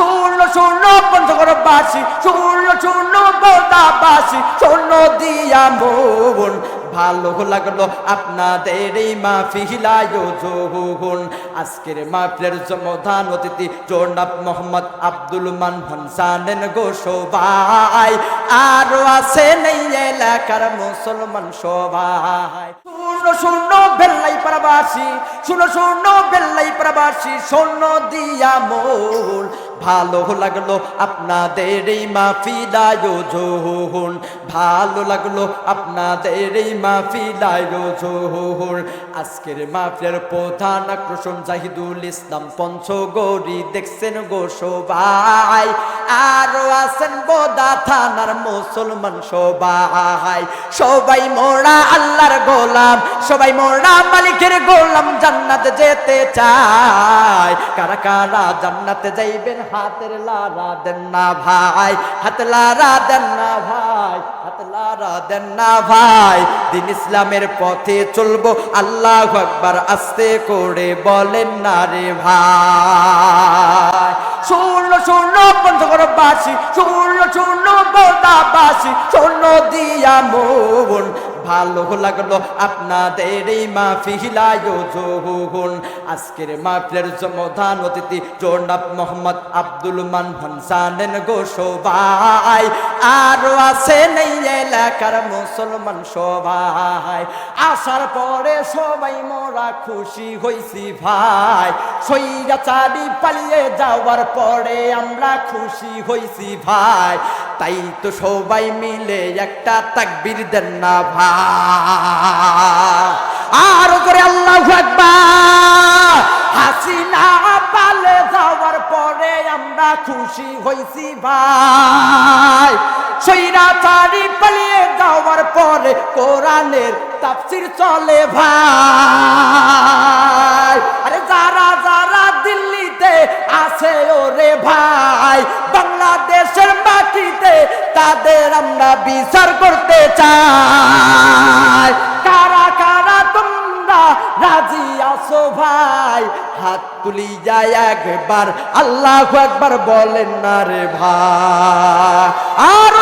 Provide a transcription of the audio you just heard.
শূন্য শূন্য পঞ্চগড়বাসী শূন্য শূন্য বোদাবাসী শূন্য দিয়া মন। ভালো লাগল আপনাদের এই মাহফিলায় যোগুন আজকের মাহফিলের জমধান অতিথি জোনাব মোহাম্মদ আব্দুল মান ভানসানেন গো সবাই। আরও আছেন এই এলাকার মুসলমান সবাই। শূন্য শূন্য বেল্লাই প্রবাসী শূন্য শূন্য বেল্লাই প্রবাসী শূন্য দিয়া মোল ভালো লাগল আপনাদের এই মাহফিলায় যোহুন ভালো লাগল আপনাদের এই মাহফিলায় যোহুন আজকের মাহফিলের প্রধান আকর্ষণ জাহিদুল ইসলাম পঞ্চগৌরী দেখছেন গো সবাই, আরও আছেন বোদা থানার মুসলমান সবাই। সবাই মোরা আল্লাহর গোলাম, সবাই মোরা মালিকের গোলাম জান্নাত যেতে চায়। কারা কারা জান্নাতে যাইবেন? হাতের লারা দেন না ভাই হাত লারা দেন না ভাই হাত লারা দেন না ভাই। দিন ইসলামের পথে চলবো, আল্লাহ আকবার আস্তে করে বলেন না রে ভাই। শূন্য শূন্য পঞ্চগড়বাসী শূন্য শূন্য বোদাবাসী শূন্য দিয়া মন ভালো লাগল। আপনাদের এই মাহফিলায় যোগুন আজকের মাহফিলের জমধান অতিথি জোনাব মোহাম্মদ আব্দুল মান ভানসানেন গো সবাই। আরও আছেন এই এলাকার মুসলমান সবাই। আসার পরে সবাই মোরা খুশি হইছি ভাই। সইরা চারি পালিয়ে যাওয়ার পরে আমরা খুশি হইছি ভাই। তাই তো সবাই মিলে একটা তাকবির দেন না ভাই। আর করে আল্লাহ হাসিনা পালে যাওয়ার পরে আমরা খুশি হইছি ভাই। সইরা চারি পালিয়ে যাওয়ার পরে কোরআনের তাফসির চলে ভাই। আরে যারা যারা দিল্লিতে আছে ওরে ভাই তাদের আমরা বিচার করতে চাই। কারা কারা তোমরা রাজি আছো ভাই? হাত তুলি যায় একবার, আল্লাহ একবার বলেন না রে ভাই। আর